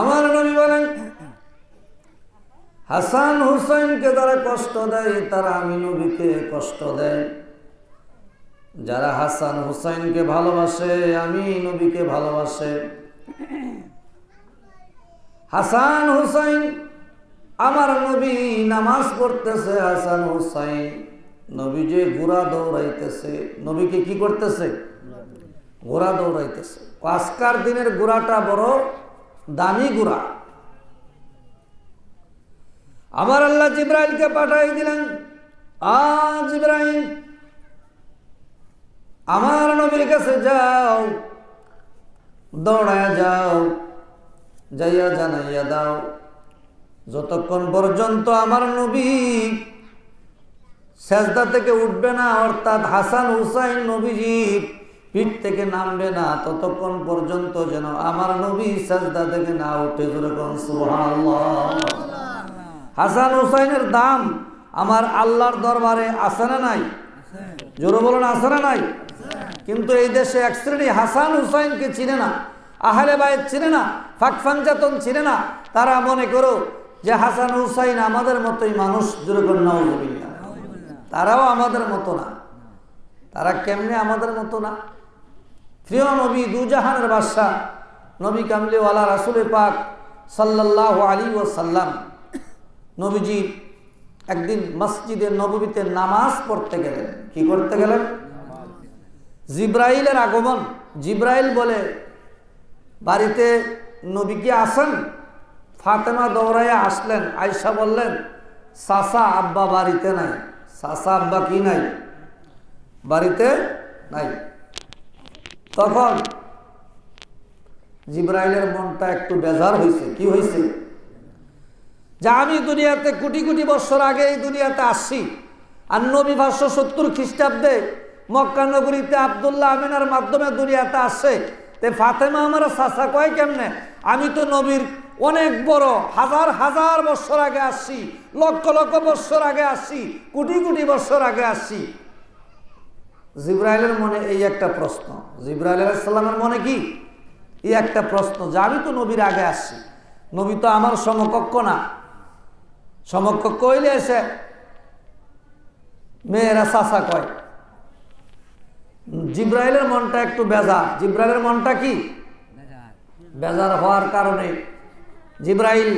আমার নবী বলেন, হাসান হুসাইনকে যারা কষ্ট দেয়, তারা আমি নবীকে কষ্ট দেয়। যারা হাসান হুসাইনকে ভালোবাসে, আমি নবীকে ভালোবাসে। হাসান হুসাইন আমার নবী নামাজ পড়তেছে, হাসান হুসাইন নবী যে ঘোড়া দৌড়াইতেছে, নবীকে কি করতেছে? ঘোড়া দৌড়াইতেছে। আজকার দিনের ঘোড়াটা বড় দামি ঘোড়া আমার আল্লাহ জিব্রাইলকে পাঠাই দিলেন আজ ইব্রাহিম আমার নবীর কাছে যাও, দৌড়ায় যাও, যাইয়া জানাইয়া দাও। যতক্ষণ পর্যন্ত আমার নবী সেজদা থেকে উঠবে না, অর্থাৎ হাসান হুসাইন নবীজি পিঠ থেকে নামবে না, ততক্ষণ পর্যন্ত যেন আমার নবী সেজদা থেকে না উঠে। যেরকম হাসান হুসাইনের দাম আমার আল্লাহর দরবারে আছে না নাই? জোরে বলুন, আছে না নাই? কিন্তু এই দেশে এক শ্রেণি হাসান হুসাইনকে চিনে না, আহলে বাইত চিনে না ফাকফানজাতন চিনে না। তারা মনে করো যে হাসান হুসাইন আমাদের মতোই মানুষ যেরকম নওজবিল্লা তারাও আমাদের মতো না। তারা কেমনে আমাদের মতো না? প্রিয় নবী, দুজাহানের বাদশাহ, নবী কামলিওয়ালা রাসুল পাক সাল্লাহ আলী ও সাল্লাম নবীজি একদিন মসজিদের নবীতে নামাজ পড়তে গেলেন। কি করতে গেলেন? জিব্রাইলের আগমন। জিব্রাইল বলে, বাড়িতে নবী কি আসেন, ফাতেমা দৌড়াইয়া আসলেন আয়সা বললেন সাসা আব্বা বাড়িতে নাই সাসা আব্বা কি নাই? বাড়িতে নাই। তখন জিব্রাইলের মনটা একটু বেজার হয়েছে কি হয়েছে যে আমি দুনিয়াতে কোটি কোটি বছর আগে এই দুনিয়াতে আসছি আর নবী ভাষ্য সত্তর খ্রিস্টাব্দে মক্কানগরীতে আবদুল্লাহ আমিনার মাধ্যমে দুনিয়াতে আসছে। তে ফাতেমা আমার চাষা কয় কেমনে? আমি তো নবীর অনেক বড় হাজার হাজার বছর আগে আসছি, লক্ষ লক্ষ বছর আগে আসছি, কোটি কোটি বছর আগে আসছি। জিব্রাইলের মনে এই একটা প্রশ্ন। জিব্রাইল আলাইসাল্লামের মনে কি? এই একটা প্রশ্ন, যে আমি তো নবীর আগে আসছি। নবী তো আমার সমকক্ষ না। সমকক্ষ হইলে এসে মেয়েরা চাষা কয়। জিব্রাইলের মনটা একটু বেজার। জিব্রাইলের মনটা কি? বেজার হওয়ার কারণে জিব্রাইল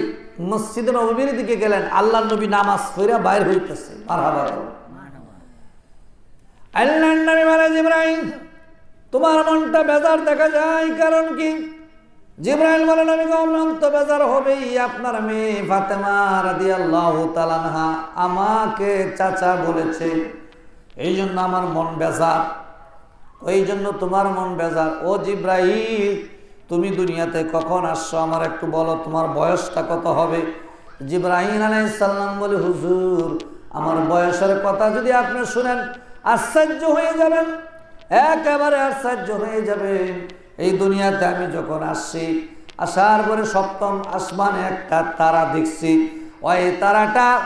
মসজিদের নবীর দিকে গেলেন। আল্লাহ নবী নামাজ ফিরা বাইর হইতেছে। মারহাবা। আল্লাহ নবী মানে জিব্রাইল, তোমার মনটা বেজার দেখা যায়। কারণ কি? জিব্রাইল বলে, নবী গমন তো বেজার হবেই। আপনার মেয়ে ফাতেমা রাদিয়াল্লাহু তাআলাহা আমাকে চাচা বলেছে। এই জন্য আমার মন বেজার। ওই জন্য তোমার মন বেজার। ও জিব্রাইল, তুমি দুনিয়াতে কখন আসছো? আমার একটু বলো, তোমার বয়সটা কত হবে? জিব্রাহিম আলাইসাল্লাম বলে, হুজুর, আমার বয়সের কথা যদি আপনি শুনেন আশ্চর্য হয়ে যাবেন। একেবারে আশ্চর্য হয়ে যাবেন। এই দুনিয়াতে আমি যখন আসছি, আসার পরে সপ্তম আসমানে একটা তারা দেখছি। ওই তারাটা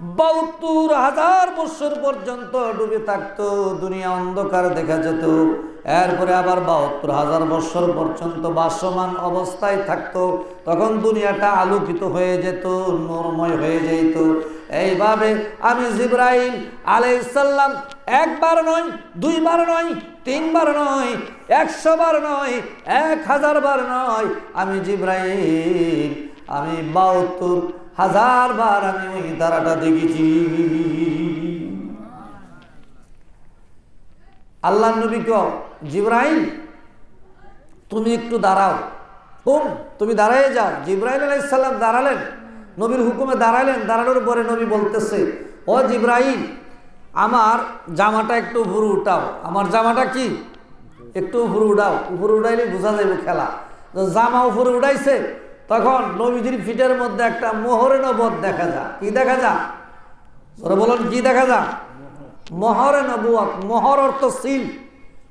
বাহাত্তর হাজার বছর পর্যন্ত ডুবে থাকতো, দুনিয়া অন্ধকার দেখা যেত। এরপরে আবার বাহাত্তর হাজার বছর পর্যন্ত বাসমান অবস্থায় থাকতো। তখন দুনিয়াটা আলোকিত হয়ে যেত, নরময় হয়ে যেত। এইভাবে আমি জিব্রাহিম আলাইসাল্লাম একবার নয় দুইবার নয় তিনবার নয় একশো বার নয় এক হাজার বার নয়, আমি জিব্রাহিম আমি বাহাত্তর হাজার বার আমি ওই তারাটা দেখেছি। আল্লাহ নবী ক জিব্রাহিম তুমি একটু দাঁড়াও। কোন তুমি দাঁড়াই যাও। জিব্রাহিম আলাইসাল্লাম দাঁড়ালেন। নবীর হুকুমে দাঁড়ালেন দাঁড়ানোর পরে নবী বলতেছে, ও জিব্রাহিম আমার জামাটা একটু ভুরু উঠাও। আমার জামাটা কি? একটু উপরে উঠাও। উপরে উঠাইলে বোঝা যাবে খেলা। জামা উপরে উঠাইছে, তখন নবীজির ফিটের মধ্যে একটা মোহরে নবদ দেখা যা। কি দেখা যা? ওরা বলেন, কি দেখা যা? মহরে নবুয়ত মহর অর্থ সিল।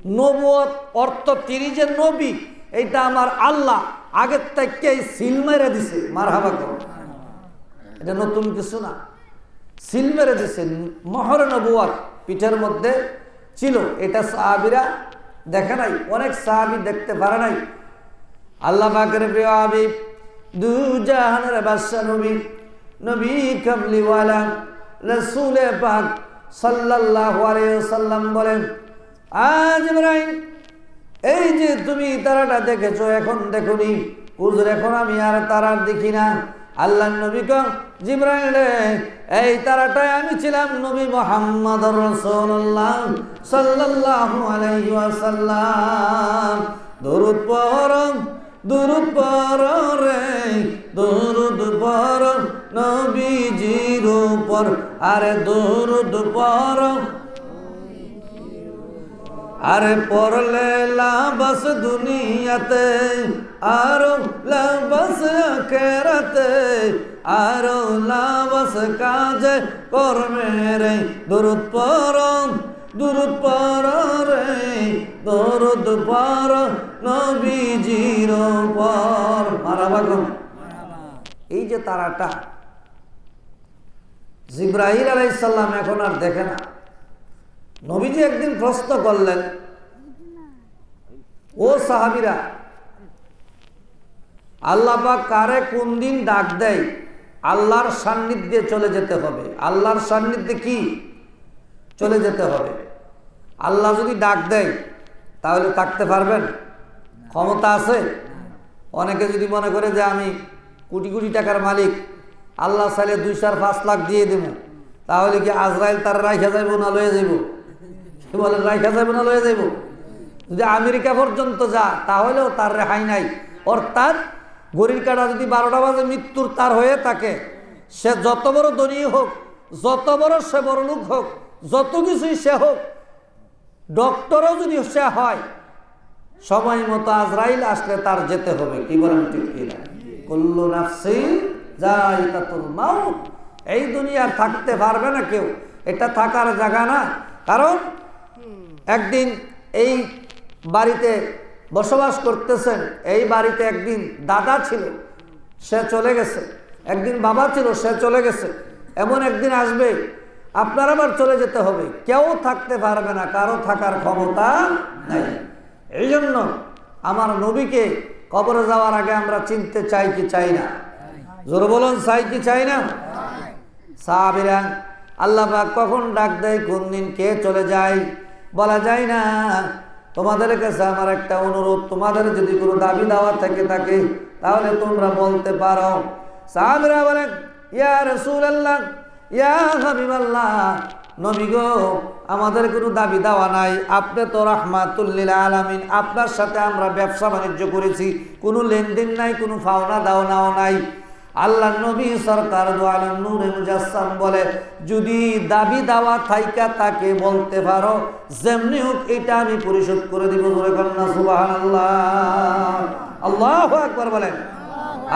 নবুয়ত অর্থ তিনি যে নবী। এইটা আমার আল্লাহ, আগের থেকে সিল মেরে দিছে। মার হাবা করো। এটা নতুন কিছু না। সিল মেরে দিছে, মহরে নবুয়াত পিঠের মধ্যে ছিল। এটা সাহাবিরা দেখে নাই, অনেক সাহাবি দেখতে পারে নাই। আল্লাহ পাকের প্রিয় নবী পাক সাল্লাম বলেন, আজ এই যে তুমি তারাটা দেখেছ, এখন দেখুনি। হুজুর, এখন আমি আর তারার দেখি না। আল্লাহ নবী কম জিব্রাইল এই তারাটায় আমি ছিলাম নবী মোহাম্মদ রাসূলুল্লাহ সাল্লাল্লাহু আলাইহি ওয়াসাল্লাম। পড় রে, দরুদ আরে দরুদ পড় আরে পড়লে লাবাস দুনিয়াতে, আরও লাবাস আখেরাতে, আরও লাবাস কাজে কর্মে রে, দুরুদ পরম দুরুদ পর রে, দরুদ পর নবীজির পর মারা বাগম এই যে তারাটা, জিব্রাহিল আলাইসাল্লাম এখন আর দেখে না। নবীজি একদিন প্রশ্ন করলেন, ও সাহাবিরা, আল্লাহ পাক কারে কোন দিন ডাক দেয়? আল্লাহর সান্নিধ্যে চলে যেতে হবে। আল্লাহর সান্নিধ্যে কি? চলে যেতে হবে। আল্লাহ যদি ডাক দেয়, তাহলে থাকতে পারবেন? ক্ষমতা আছে? অনেকে যদি মনে করে যে আমি কোটি কোটি টাকার মালিক, আল্লাহ চাইলে দুই চার পাঁচ লাখ দিয়ে দেবো, তাহলে কি আজরাইল তার রাইখা যাইব না লয়ে যাইব? বলেন রাইখা যাইব না, লয়ে যাইব। যদি আমেরিকা পর্যন্ত যা, তাহলেও তার রেহাই নাই। অর্থাৎ গরির কাটা যদি বারোটা বাজে, মৃত্যুর তার হয়ে থাকে। সে যত বড় ধনী হোক, যত বড় সে বড় লোক হোক, যত কিছুই সে হোক, ডক্টরও যদি সে হয়, সময় মতো আজরাইল আসলে তার যেতে হবে। কি বলেন এই দুনিয়ার থাকতে পারবে না কেউ। এটা থাকার জায়গা না। কারণ একদিন এই বাড়িতে বসবাস করতেছেন, এই বাড়িতে একদিন দাদা ছিল, সে চলে গেছে। একদিন বাবা ছিল, সে চলে গেছে। এমন একদিন আসবে, আপনার আবার চলে যেতে হবে। কেউ থাকতে পারবে না, কারও থাকার ক্ষমতা নাই। এই জন্য আমার নবীকে কবরে যাওয়ার আগে আমরা চিনতে চাই কি চাই না। জোর বলুন, চাই কি চাই না? সাহাবিরা আল্লাহ কখন ডাক দেয়, কোন দিন কে চলে যায়? বলা যায় না। তোমাদের কাছে আমার একটা অনুরোধ, তোমাদের যদি কোনো দাবি দাওয়া থেকে থাকে, তাহলে তোমরা বলতে পারো। সাহাবিরা বলেন, ইয়া রসুল আল্লাহ ইয়া হাবিবাল্লাহ, নবী গো, আমাদের কোনো দাবি দেওয়া নাই। আপনি তো রহমাতুল্লিল আলামিন, আপনার সাথে আমরা ব্যবসা বাণিজ্য করেছি। কোনো লেনদেন নাই, কোনো ফাওনা দাওনাও নাই। আল্লাহ নবী সরকার নূরে মুজাসসাম বলে, যদি দাবি দাওয়া থাইকা তাকে বলতে পারো, যেমনি হোক এটা আমি পরিশোধ করে দিব। জোরে কন্যা সুবহানাল্লাহ। আল্লাহু আকবার বলেন।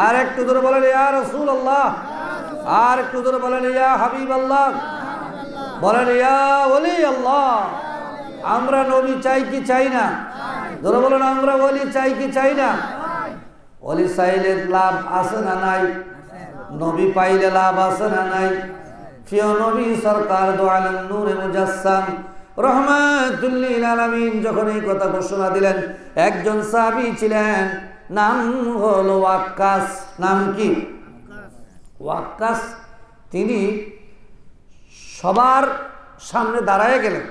আর একটু ধরে বলেন, ইয়া রাসূলুল্লাহ। আর একটু ধরে বলেন, ইয়া হাবিব আল্লাহ বলেন, ইয়া ওলি আল্লাহ আমরা নবী চাই কি চাই না? ধরে বলেন, আমরা ওলি চাই কি চাই না? অলি চাইলে লাভ আছে না নাই? নবী পাইলে লাভ আছে না নাই? প্রিয় নবী, সরকার দোয়ালেন নূরে মুজাসসাম রহমাতুল্লিল আলামিন যখন এই কথা ঘোষণা দিলেন, একজন সাহাবী ছিলেন, নাম হলো ওয়াক্কাস। নাম কি? ওয়াক্কাস। তিনি সবার সামনে দাঁড়ায় গেলেন।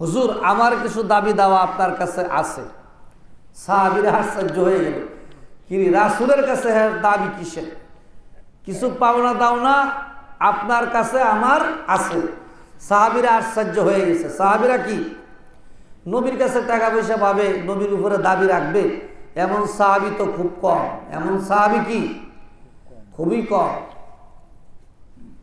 হুজুর, আমার কিছু দাবি দাওয়া আপনার কাছে আছে। সাহাবিরা আশ্চর্য হয়ে গেল। কিরি, রাসুলের কাছে হ্যাঁ দাবি কিসের? কিছু পাওনা দাওনা আপনার কাছে আমার আছে। সাহাবিরা আশ্চর্য হয়ে গেছে। সাহাবিরা কি? নবীর কাছে টাকা পয়সা পাবে, নবীর উপরে দাবি রাখবে। এমন সাহাবি তো খুব কম। এমন সাহাবি কি? খুবই কম।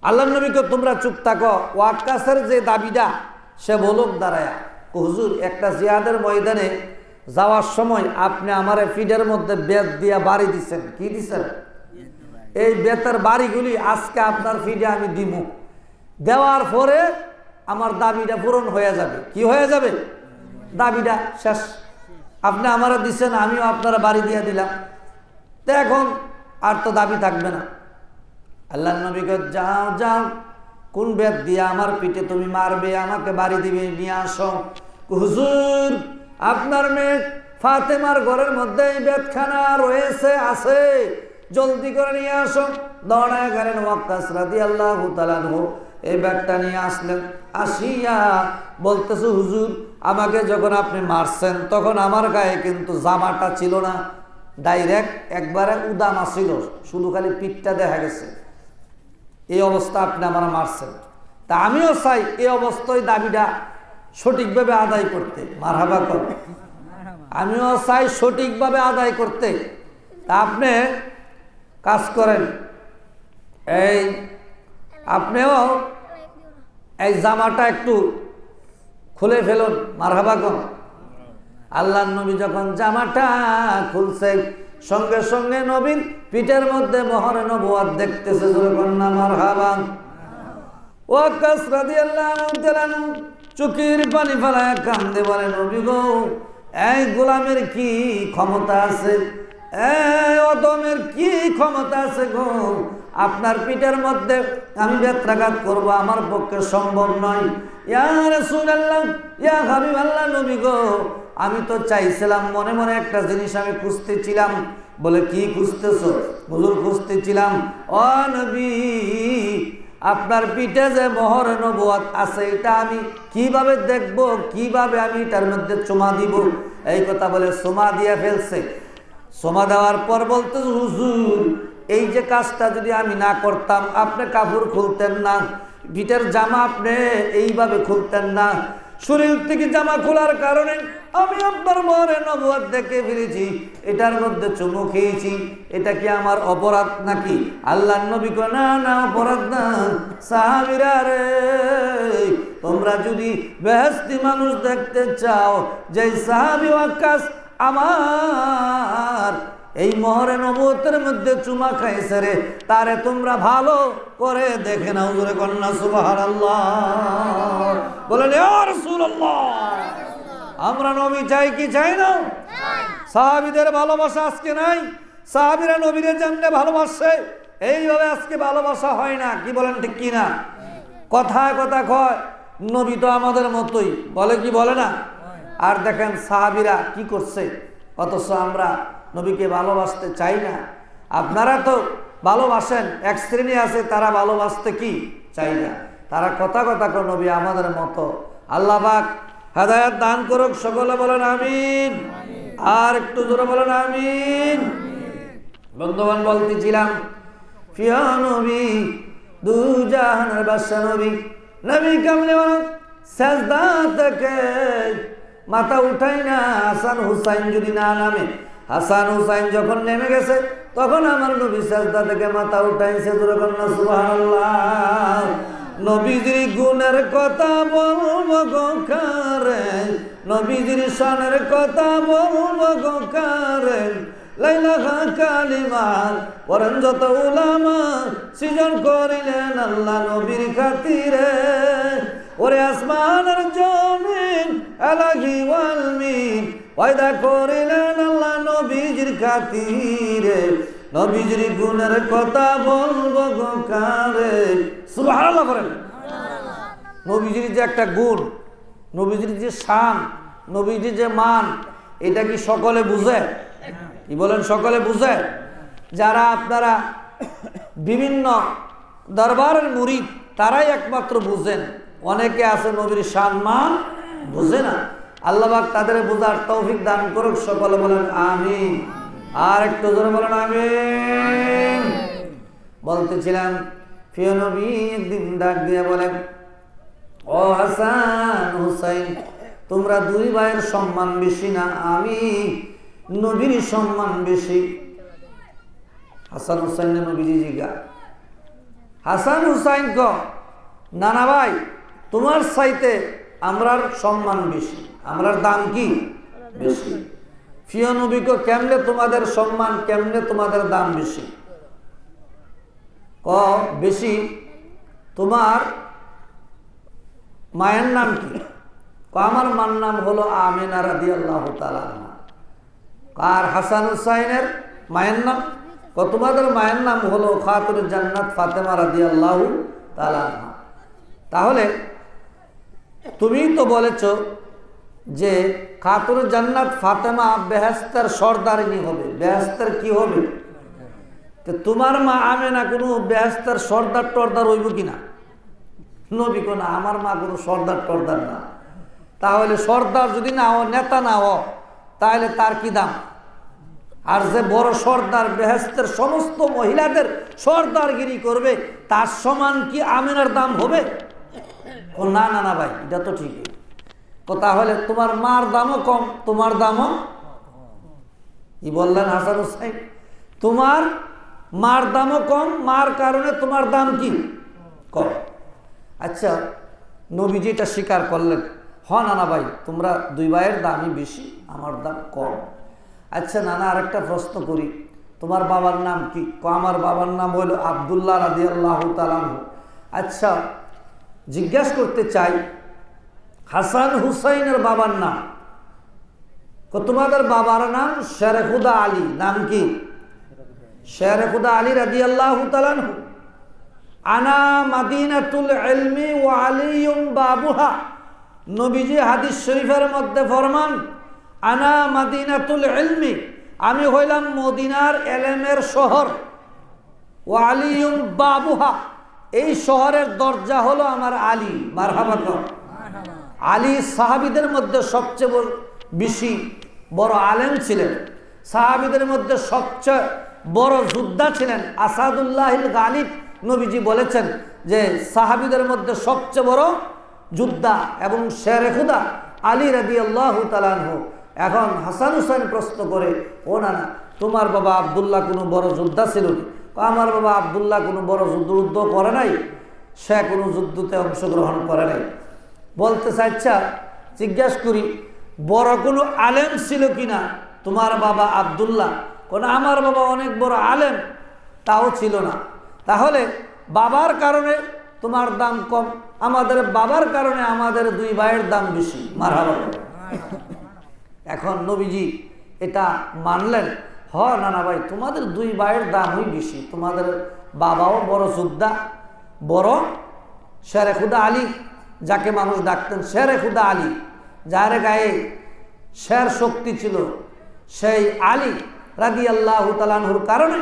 আল্লাহ নবীকে তোমরা চুপ থাকো। ওয়াক্কাসের যে দাবিটা, সে বলুক দাঁড়ায়। হুজুর, একটা জিয়াদের ময়দানে যাওয়ার সময় আপনি আমার ফিডের মধ্যে বেত দিয়া বাড়ি দিচ্ছেন কি দিচ্ছেন এই বেতের বাড়িগুলি আজকে আপনার ফিডে আমি দিব দেওয়ার পরে আমার দাবিটা পূরণ হয়ে যাবে। কি হয়ে যাবে? দাবিটা শেষ। আপনি আমারা দিচ্ছেন আমিও আপনারা বাড়ি দিয়ে দিলাম। তো এখন আর তো দাবি থাকবে না। আল্লাহ নবীকে যাও যাও, কোন বেদ দিয়ে আমার পিঠে তুমি মারবে, আমাকে বাড়ি দিবে, নিয়ে আসো। হুজুর আপনার মেয়ে ফাতেমার ঘরের মধ্যে বেদখানা রয়েছে, আছে। জলদি করে নিয়ে আসো। দৌড়ায় গেলেন ওয়াক্কাস রাদি আল্লাহ এই ব্যাগটা নিয়ে আসলেন। আসিয়া বলতেছে, হুজুর, আমাকে যখন আপনি মারছেন, তখন আমার গায়ে কিন্তু জামাটা ছিল না। ডাইরেক্ট একবারে উদামা ছিল শুধু খালি পিঠটা দেখা গেছে। এই অবস্থা আপনি আমার মারছেন। তা আমিও চাই, এই অবস্থায় দাবিটা সঠিকভাবে আদায় করতে। মারহাবা কর। আমিও চাই সঠিকভাবে আদায় করতে। তা আপনি কাজ করেন। এই আপনিও এই জামাটা একটু খুলে ফেলুন মারহাবা কর। আল্লাহ নবী যখন জামাটা খুলছে সঙ্গে সঙ্গে নবীন পিঠের মধ্যে মহরে নবুয়াদ দেখতেছে কন্যা মারহাবা। ও কাসরাদি আল্লাহ চুকির পানি ফেলায় কান্দে বলে নবী গো, এই গোলামের কি ক্ষমতা আছে? অদমের কি ক্ষমতা আছে গো? আপনার পিঠের মধ্যে আমি বেত্রাঘাত করব, আমার পক্ষে সম্ভব নয়। ইয়া গো, আমি তো চাইছিলাম, মনে মনে একটা জিনিস আমি খুঁজতেছিলাম। বলে, কি খুঁজতেছো? হুজুর, খুঁজতেছিলাম। ও নবী আপনার পিঠে যে মোহর নবুয়াত আছে, এটা আমি কীভাবে দেখব, কীভাবে আমি এটার মধ্যে চুমা দিব? এই কথা বলে সোমা দিয়ে ফেলছে। সোমা দেওয়ার পর বলতে, হুজুর, এই যে কাজটা যদি আমি না করতাম, আপনি কাপড় খুলতেন না পিঠের জামা আপনি এইভাবে খুলতেন না শরীর থেকে জামা খোলার কারণে আমি আপনার মরে নবুয়াদ দেখে ফিরেছি এটার মধ্যে চুমু খেয়েছি। এটা কি আমার অপরাধ নাকি? আল্লাহ নবী না না, অপরাধ না। সাহাবিরা রে, তোমরা যদি বেহস্তি মানুষ দেখতে চাও যে সাহাবি আকাশ আমার এই মহরে নবতের মধ্যে চুমা খাইছে রে তারে তোমরা ভালো করে দেখে নাও, জোরে কন্যা সুবাহার আল্লাহ বলেন আমরা নবী চাই কি চাই না? সাহাবিদের ভালোবাসা আজকে নাই। সাহাবিরা নবীরে জানলে ভালোবাসে। এইভাবে আজকে ভালোবাসা হয় না। কি বলেন, ঠিক কি না? কথায় কথা কয়, নবী তো আমাদের মতোই। বলে কি বলে না? আর দেখেন সাহাবিরা কি করছে? অথচ আমরা নবীকে ভালোবাসতে চাই না। আপনারা তো ভালোবাসেন, এক শ্রেণি আছে, তারা ভালোবাসতে কি? চাই না। তারা কথা কথা করে নবী, আমাদের মতো। আল্লাহ পাক হেদায়াত দান করুক, সকলে বলেন আমিন। আর একটু জোরে বলেন আমিন। বন্ধুবান বলতেছিলাম প্রিয় নবী দু বাদশা নবী। নবী কামলে সেজদা থেকে মাথা উঠাই না, হাসান হুসাইন যদি না নামে হাসান হুসাইন যখন নেমে গেছে, তখন আমার নবী সাজদা থেকে মাথা উঠাইছে না সুবহানাল্লাহ। নবীজির গুণের কথা বলব গোকারে নবীজির শানের কথা বলব গো কারে লাইলাহা কালিমার, পরন যত উলামা সৃজন করিলেন আল্লাহ নবীর খাতিরে। ওরে আসমানের জমিন আলাহি ওয়ালমিন পয়দা করিলেন আল্লাহ নবীজির খাতিরে। নবীজির গুণের কথা বলব গো কারে। করেন নবীজির যে একটা গুণ, নবীজির যে শান, নবীজির যে মান, এটা কি সকলে বুঝে? কি বলেন, সকলে বুঝে যারা আপনারা বিভিন্ন দরবারের মুরিদ, তারাই একমাত্র বুঝেন। অনেকে আছে নবীর সম্মান বুঝে না। আল্লাহবাক তাদের বোঝার তৌফিক দান করুক, সকলে বলেন আমি আর একটু জোরে বলেন আমি বলতেছিলাম বলেন তোমরা দুই ভাইয়ের সম্মান বেশি না, আমি নবীর সম্মান বেশি। হাসান হুসাইন নবীজি জিগা। হাসান হুসাইন ক, নানা ভাই, তোমার সাইতে আমরার সম্মান বেশি। আমরার দাম কি? বেশি। ফিও নবীক কেমনে তোমাদের সম্মান, কেমনে তোমাদের দাম বেশি? ক, বেশি, তোমার মায়ের নাম কি? আমার মার নাম হলো আমিনা রাদি আল্লাহ আর হাসান হুসাইনের মায়ের নাম? ক তোমাদের মায়ের নাম হলো খাতুর জান্নাত ফাতেমা রাদি আল্লাহ তাহলে তুমি তো বলেছ যে খাতুর জান্নাত ফাতেমা বেহেস্তের সর্দারিনী হবে। বেহেস্তের কি হবে? তো তোমার মা আমে না কোনো বেহেস্তের সর্দার টর্দার হইব কিনা নবী কোনা আমার মা কোনো সর্দার টর্দার না। তাহলে সর্দার যদি না হও, নেতা না হও তাহলে তার কি দাম? আর যে বড় সর্দার, বেহেস্তের সমস্ত মহিলাদের সর্দারগিরি করবে, তার সমান কি আমিনার দাম হবে? ও না না না ভাই, এটা তো ঠিকই তো তাহলে তোমার মার দামও কম, তোমার দামও কি বললেন হাসান হুসাইন? তোমার মার দামও কম, মার কারণে তোমার দাম কি? কম। আচ্ছা নবীজি এটা স্বীকার করলেন। হ না না ভাই, তোমরা দুই ভাইয়ের দামই বেশি, আমার দাম কম। আচ্ছা নানা, আরেকটা প্রশ্ন করি। তোমার বাবার নাম কি? আমার বাবার নাম হলো আবদুল্লাহ রাদি আল্লাহ তালাম আচ্ছা জিজ্ঞাস করতে চাই, হাসান হুসাইনের বাবার নাম। তোমাদের বাবার নাম শেরেখুদা আলী, নাম কি? শেরেখুদা আলী রাদি আল্লাহ আনা মাদিনাতুল ইলমি ওয়া আলিয়ুম বাবুহা। নবীজি হাদিস শরীফের মধ্যে ফরমান, আনা মাদিনাতুল ইলমি আমি হইলাম মদিনার এলেমের শহর। ও বাবুহা এই শহরের দরজা হলো আমার আলী, মারহাবা আলী সাহাবিদের মধ্যে সবচেয়ে বেশি বড় আলেম ছিলেন। সাহাবিদের মধ্যে সবচেয়ে বড় যোদ্ধা ছিলেন আসাদুল্লাহিল গালিব। নবীজি বলেছেন যে সাহাবিদের মধ্যে সবচেয়ে বড় যোদ্ধা এবং শেরে খুদা আলী রাদি আল্লাহ তালানহ এখন হাসান হুসাইন প্রশ্ন করে, ও না না তোমার বাবা আবদুল্লাহ কোনো বড় যোদ্ধা ছিল না? আমার বাবা আবদুল্লাহ কোনো বড় যুদ্ধ করে নাই, সে কোনো যুদ্ধতে অংশগ্রহণ করে নাই। বলতে চাইছা জিজ্ঞাসা করি, বড় কোনো আলেম ছিল কিনা তোমার বাবা আবদুল্লাহ, কোন, আমার বাবা অনেক বড় আলেম, তাও ছিল না। তাহলে বাবার কারণে তোমার দাম কম, আমাদের বাবার কারণে আমাদের দুই ভাইয়ের দাম বেশি। মারা এখন নবীজি এটা মানলেন, হ না না ভাই, তোমাদের দুই ভাইয়ের দামই বেশি, তোমাদের বাবাও বড় যোদ্ধা, বড় শেরে খুদা আলী, যাকে মানুষ ডাকতেন শেরে খুদা আলী, যার গায়ে শের শক্তি ছিল সেই আলী রাজি আল্লাহ তালানহুর কারণে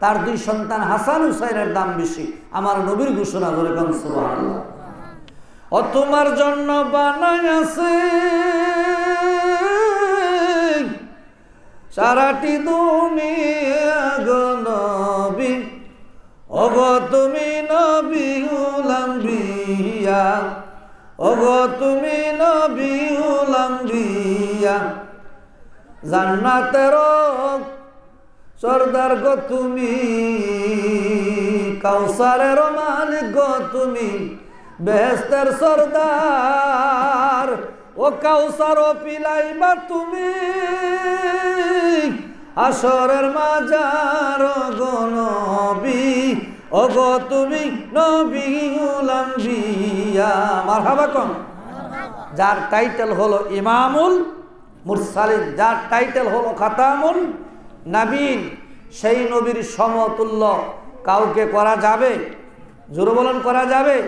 তার দুই সন্তান হাসান হুসাইনের দাম বেশি। আমার নবীর ঘোষণা করে কম ও তোমার জন্য বানাই আছে। সারাটি দুনিয়া গো নবী। ওগ তুমি নবী উলাম্বিয়া ওগ তুমি নবী উলাম্বিয়া জান্নাতের সর্দার গো তুমি কাউসারের মালিক গো তুমি, বেহেস্তের সর্দার, ও কাউসার ও পিলাইবা তুমি, আসরের মাজার গো নবী, ও গো তুমি নবী উলাম্বিয়া মারহাবা কম। যার টাইটেল হলো ইমামুল মুরসালিন, যার টাইটেল হলো খাতামুল নাবিন সেই নবীর সমতুল্য কাউকে করা যাবে? জোরে বলন, করা যাবে?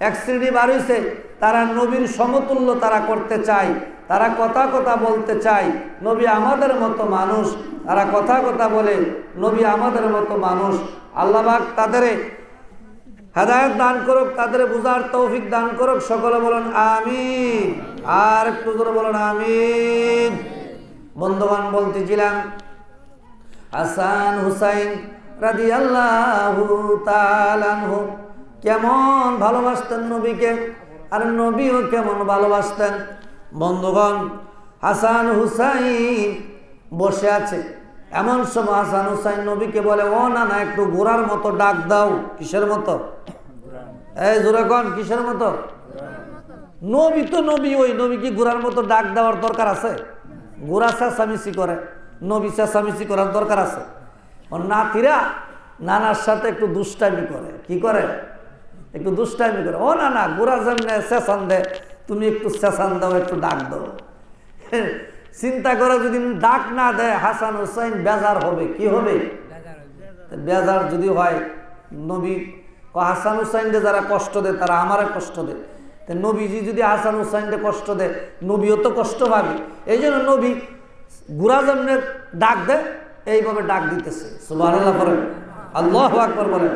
এক শ্রেণি বাড়িছে তারা নবীর সমতুল্য তারা করতে চায়, তারা কথা কথা বলতে চায়, নবী আমাদের মতো মানুষ, তারা কথা কথা বলে, নবী আমাদের মতো মানুষ। আল্লাহবাক তাদের হেদায়ত দান করুক, তাদের বুঝার তৌফিক দান করুক, সকলে বলেন আমিন। আর একটু জোরে বলেন আমিন। বন্ধুবান বলতেছিলাম হাসান হুসাইন রাদি আল্লাহ কেমন ভালোবাসতেন নবীকে? আর নবীও কেমন ভালোবাসতেন? বন্ধুগণ, হাসান হুসাইন বসে আছে। এমন সময় হাসান হুসাইন নবীকে বলে, ও না না একটু ঘোড়ার মতো ডাক দাও। কিসের মতো? এই জোরাগণ কিসের মতো? নবী তো নবী, ওই নবী কি ঘোড়ার মতো ডাক দেওয়ার দরকার আছে? ঘোড়া চেঁচামেচি করে। নবী চেঁচামেচি করার দরকার আছে। ওর নাতিরা নানার সাথে একটু দুষ্টামি করে। কি করে? একটু দুষ্টামি করে। ও না না গোড়া যেমনে চেঁচান দে, তুমি একটু চেঁচান দাও, একটু ডাক দাও। চিন্তা করে যদি ডাক না দেয়, হাসান হুসাইন বেজার হবে, কি হবে? বেজার যদি হয়, নবী হাসান হুসাইনকে যারা কষ্ট দেয়, তারা আমারে কষ্ট দেয়। নবীজি যদি হাসান হুসাইনকে কষ্ট দেয়, নবীও তো কষ্ট পাবে। এই জন্য নবী গুড়া জন্মের ডাক দেয়, এইভাবে ডাক দিতেছে। আল্লাহ আকবর বলেন।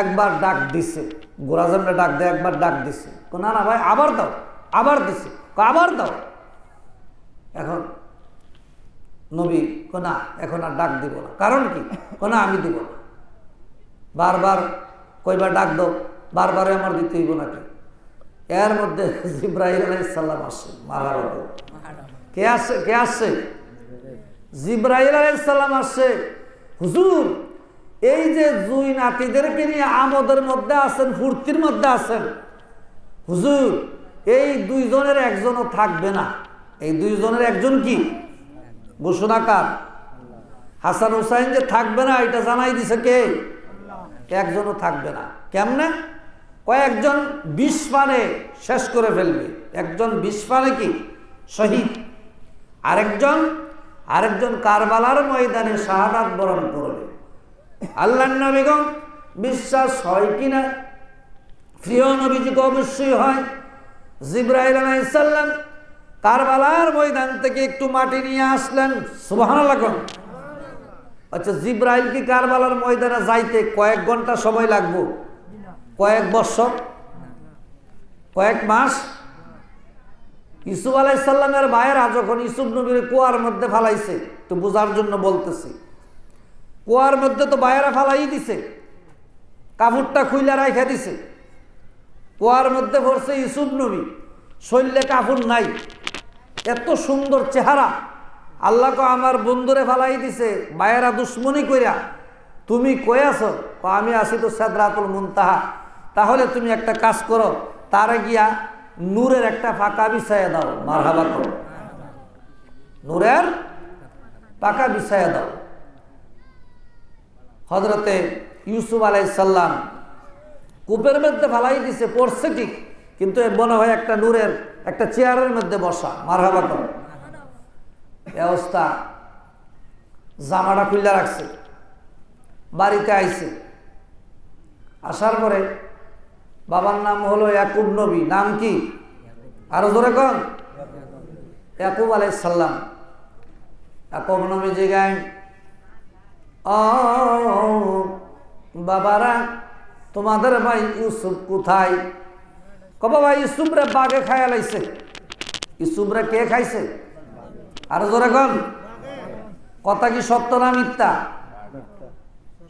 একবার ডাক দিছে। গোড়া জন্মে ডাক দেয়, একবার ডাক দিছে। না না ভাই, আবার দাও, আবার দিছে। আবার দাও। এখন নবী কোনা এখন আর ডাক দিব না। কারণ কি? কো, না, আমি দিব না। বারবার কয়বার ডাক দাও, বারবারে আমার দিতে হইব নাকি? এর মধ্যে জিব্রাহিম আলাইসাল্লাম আসছে মারারত কে আসছে কে আসছে জিব্রাহিম আলাইসাল্লাম আসছে হুজুর, এই যে দুই নাতিদেরকে নিয়ে আমোদের মধ্যে আছেন, ফুর্তির মধ্যে আছেন, হুজুর, এই দুইজনের একজনও থাকবে না। এই দুইজনের একজন কি? ঘোষণাকার। হাসান হুসাইন যে থাকবে না, এটা জানাই দিছে কে? একজনও থাকবে না। কেমনে? কয়েকজন বিষ পানে শেষ করে ফেলবে। একজন বিষ পানে কি? শহীদ। আরেকজন আরেকজন কারবালার ময়দানে শাহাদাত বরণ করবে। আল্লাহ নবীগণ বিশ্বাস হয় কি না? প্রিয় নবীজিকে অবশ্যই হয়। জিব্রাহিল আলাইসাল্লাম কারবালার ময়দান থেকে একটু মাটি নিয়ে আসলেন। সুবাহ আচ্ছা জিব্রাইল কি কারবালার ময়দানে যাইতে কয়েক ঘণ্টা সময় লাগবো? কয়েক বছর? কয়েক মাস? ইসুফ আলাইসাল্লামের ভাইয়েরা যখন ইসুফ নবীর কুয়ার মধ্যে ফালাইছে, তো বোঝার জন্য বলতেছি, কুয়ার মধ্যে তো ভাইয়েরা ফালাই দিছে, কাপড়টা খুইলা রাইখা দিছে। কুয়ার মধ্যে পড়ছে ইসুফ নবী শৈল্যে কাপড় নাই, এত সুন্দর চেহারা। আল্লাহ কো আমার বন্ধুরে ফালাই দিছে বায়েরা দুশ্মনী কইরা, তুমি কই আছো? ক আমি আসি তো সাদরাতুল মুনতাহা, তাহলে তুমি একটা কাজ করো, তারে গিয়া নূরের একটা ফাঁকা বিছাইয়া দাও, মারহাবা করো। নূরের পাকা বিছাইয়া দাও। হজরতে ইউসুফ আলাইসাল্লাম কূপের মধ্যে ফালাই দিছে, পড়ছে ঠিক, কিন্তু মনে হয় একটা নূরের একটা চেয়ারের মধ্যে বসা, মারহাবা করো। এ অবস্থা, জামাটা খুললা রাখছে, বাড়িতে আইছে। আসার পরে বাবার নাম হলো ইয়াকুব নবী। নাম কি? আরও ধরে কন। ইয়াকুব আলাই সাল্লাম ইয়াকুব নবী জিগায় ও বাবারা, তোমাদের ভাই ইউসুফ কোথায়? কবা ভাই ইউসুফরে বাঘে খায়া লাইছে। ইউসুফরে কে খাইছে? আরও জোরে কন। কথা কি সত্য না মিথ্যা?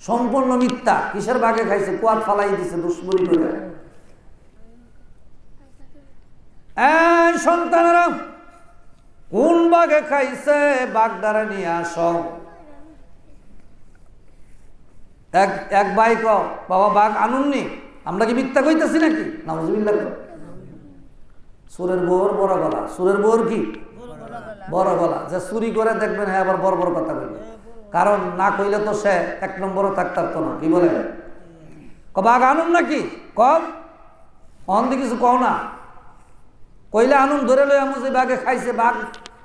সম্পূর্ণ মিথ্যা। কিসের বাঘে খাইছে? কুয়ার ফালাই দিছে দুশ্মনী করে। এই সন্তানেরা, কোন বাঘে খাইছে? বাঘ দ্বারা নিয়ে আস। এক ভাই ক বাবা, বাঘ আনুননি? আমরা কি মিথ্যা কইতেছি নাকি? নামজবিল্লা সুরের বোর বড় গলা। সুরের বোর কি? বড় গলা। যে চুরি করে দেখবেন হ্যাঁ আবার বড় বড় কথা কইবে কারণ না কইলে তো সে এক নম্বরও থাকতার তো না। কি বলে? বাঘ আনুন নাকি? কম অন্দি কিছু কও না। কইলে আনুন ধরে লই আমু যে বাঘে খাইছে বাঘ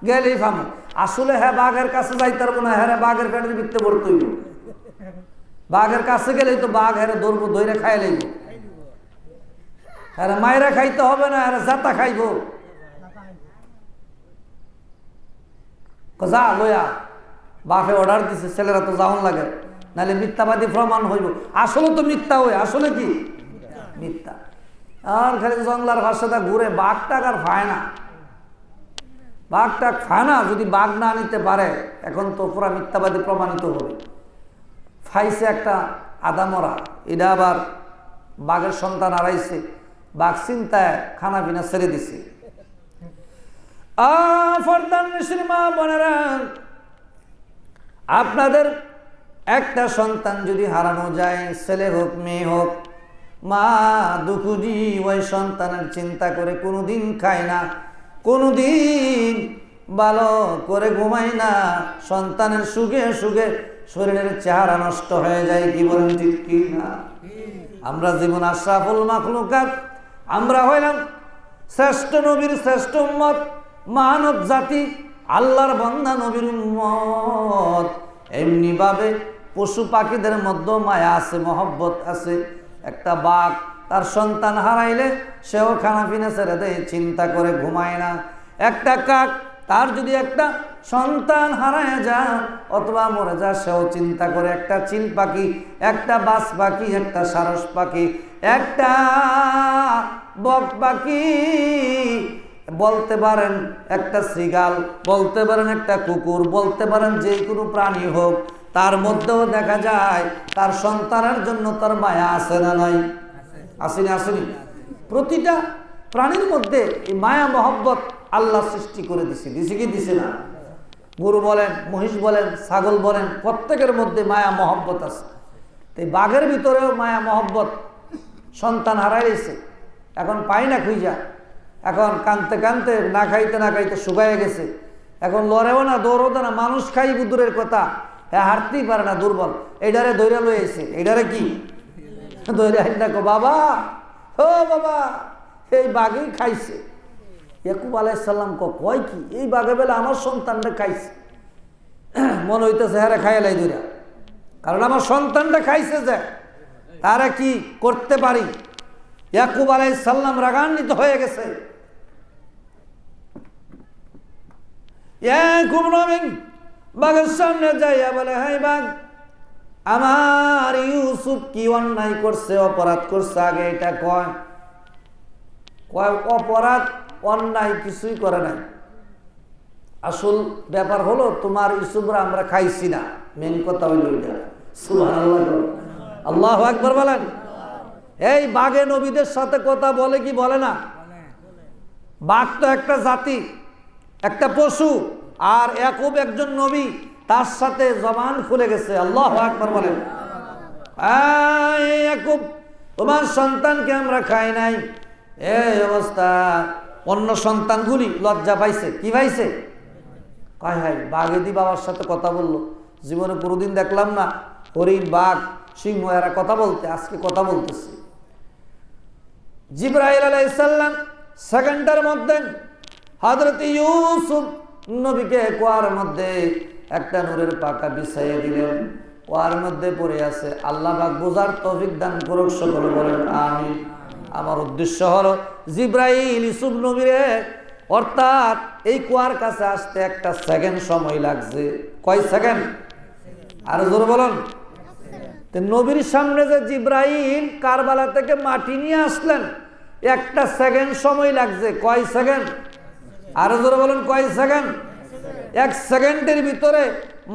গেলেই ফামু। আসলে হ্যাঁ বাঘের কাছে যাইতে পারব না হ্যাঁ বাঘের পেটের ভিত্তে ভরতে হইব বাঘের কাছে গেলেই তো বাঘ হ্যাঁ ধরবো ধরে খাই লইব। হ্যাঁ মায়েরা খাইতে হবে না হ্যাঁ জাতা খাইব। যা, লইয়া। বাপে অর্ডার দিছে, ছেলেরা তো যাওন লাগে। নাহলে মিথ্যাবাদী প্রমাণ হইব। আসলে তো মিথ্যা হই আসলে কি? মিথ্যা। আর খালি জঙ্গলার ভাষাটা ঘুরে বাঘ টাক আর খায় না। বাঘ টাক খায় না, যদি বাঘ না নিতে পারে, এখন তো পুরা মিথ্যাবাদী প্রমাণিত হবে। ফাইছে একটা আদামরা এটা আবার বাঘের সন্তান আড়াইছে বাঘ চিন্তায় খানা পিনা ছেড়ে দিছে। আপনাদের একটা সন্তান যদি হারানো যায়, ছেলে হোক, মেয়ে হোক মা দুকুজি ওই সন্তানের চিন্তা করে কোনোদিন খায় না, কোনোদিন ভালো করে ঘুমায় না, সন্তানের সুখে সুখে শরীরের চেহারা নষ্ট হয়ে যায়, কি বলেন ঠিক কি না? আমরা জীবন আশরাফুল মাখলুকাত, আমরা হইলাম শ্রেষ্ঠ নবীর শ্রেষ্ঠ উম্মত, মানব জাতি, আল্লাহর বন্ধা নবীর উম্মত। এমনিভাবে পশু পাখিদের মধ্যে মায়া আছে, মহব্বত আছে। একটা বাঘ তার সন্তান হারাইলে সেও খানা পিনা ছেড়ে দেয়, চিন্তা করে ঘুমায় না। একটা কাক তার যদি একটা সন্তান হারায় যা অথবা মরে যা সেও চিন্তা করে একটা চিল পাখি, একটা বাস পাখি, একটা সারস পাখি, একটা বক পাখি। বলতে পারেন একটা শ্রীগাল বলতে পারেন একটা কুকুর, বলতে পারেন যে কোনো প্রাণী হোক তার মধ্যেও দেখা যায় তার সন্তানের জন্য তার মায়া আছে না নাই? আসেনি আসেনি প্রতিটা প্রাণীর মধ্যে এই মায়া, মহব্বত আল্লাহ সৃষ্টি করে দিছে। দিছে কি দিছে না? গরু বলেন, মহিষ বলেন, ছাগল বলেন, প্রত্যেকের মধ্যে মায়া, মহব্বত আছে। তো এই বাঘের ভিতরেও মায়া, মহব্বত সন্তান হারাইছে এখন পাই না খুঁজা। এখন কানতে কানতে, না খাইতে না খাইতে শুকাইয়ে গেছে। এখন লড়েও না, দৌড়ও না, মানুষ খাই দূরের কথা। হ্যাঁ হাঁটতেই পারে না, দুর্বল। এইডারে দৈরা লয়ে এসে কি? দৈরা দেখো বাবা, ও বাবা, এই বাঘেই খাইছে। ইয়াকুব আলাইসাল্লাম ক, কয় কি? এই বাঘে বেলা আমার সন্তানটা খাইছে। মনে হইতেছে হ্যাঁ খাইলাই দৈরা। কারণ আমার সন্তানটা খাইছে যে, তারা কি করতে পারি? ইয়াকুব আলাইসাল্লাম রাগান্বিত হয়ে গেছে। বাঘের সামনে যাইয়া বলে, হাই বাঘ, আমার ইউসুফ কি অন্যায় করছে, অপরাধ করছে? আগে এটা কয়। কয়, অপরাধ, অন্যায় কিছুই করে নাই। আসল ব্যাপার হলো, তোমার ইউসুফরা আমরা খাইছি না। মেন কথা হইল আল্লাহ একবার বলেন। এই বাঘে নবীদের সাথে কথা বলে কি বলে না? বাঘ তো একটা জাতি, একটা পশু। আর একুব একজন নবী, তার সাথে জবান খুলে গেছে। আল্লাহ আকবর বলেন। তোমার সন্তানকে আমরা খাই নাই। এই অবস্থা। অন্য সন্তানগুলি লজ্জা পাইছে। কি পাইছে? কয় হাই বাঘেদি বাবার সাথে কথা বলল। জীবনে কোনোদিন দেখলাম না, হরিণ, বাঘ, সিংহ, এরা কথা বলতে, আজকে কথা বলতেছে। জিব্রাহিল আলাইসাল্লাম সেকেন্ডের মধ্যে হজরত ইউসুফ নবীকে কুয়ার মধ্যে একটা নূরের পাকা বিছাইয়ে দিলেন। কুয়ার মধ্যে পড়ে আছে, আল্লাহ বাগ বোঝার তৌফিক দান করুক, সকলে বলেন আমি আমার উদ্দেশ্য হলো, জিব্রাইল ইসুফ নবীরে, অর্থাৎ এই কুয়ার কাছে আসতে একটা সেকেন্ড সময় লাগছে। কয় সেকেন্ড? আর জোর বলুন। নবীর সামনে যে জিব্রাইল কারবালা থেকে মাটি নিয়ে আসলেন, একটা সেকেন্ড সময় লাগছে। কয় সেকেন্ড? আরও জোরে বলুন, কয় সেকেন্ড? এক সেকেন্ডের ভিতরে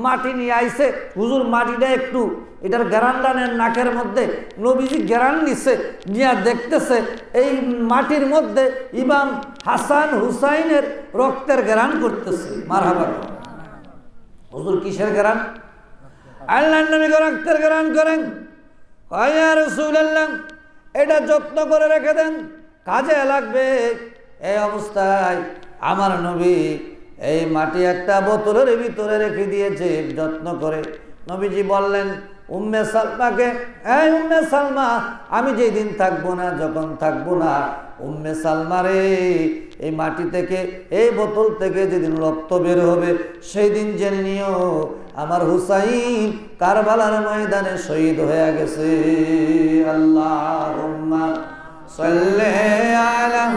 মাটি নিয়ে আইছে। হুজুর, মাটিটা একটু, এটার গ্যারান্ডানের নাকের মধ্যে। নবীজি গ্যারান নিছে, নিয়ে দেখতেছে, এই মাটির মধ্যে ইমাম হাসান হুসাইনের রক্তের গ্যারান করতেছে। মার হুজুর, কিসের গ্যারান? আল্লাহ নবী রক্তের গ্রহণ করেন। রসুল্লাহ এটা যত্ন করে রেখে দেন। কাজে লাগবে। এই অবস্থায় আমার নবী এই মাটি একটা বোতলের ভিতরে রেখে দিয়েছে, যত্ন করে। নবীজি বললেন, উম্মে সালমাকে, এই উম্মে সালমা, আমি যেই দিন থাকব না, যখন থাকব না, উম্মে সালমারে এই মাটি থেকে, এই বোতল থেকে যেদিন রক্ত বের হবে সেই দিন জেনে নিও, আমার হুসাইন কারবালার ময়দানে শহীদ হয়ে গেছে। আল্লাহ সাল্লে আলাম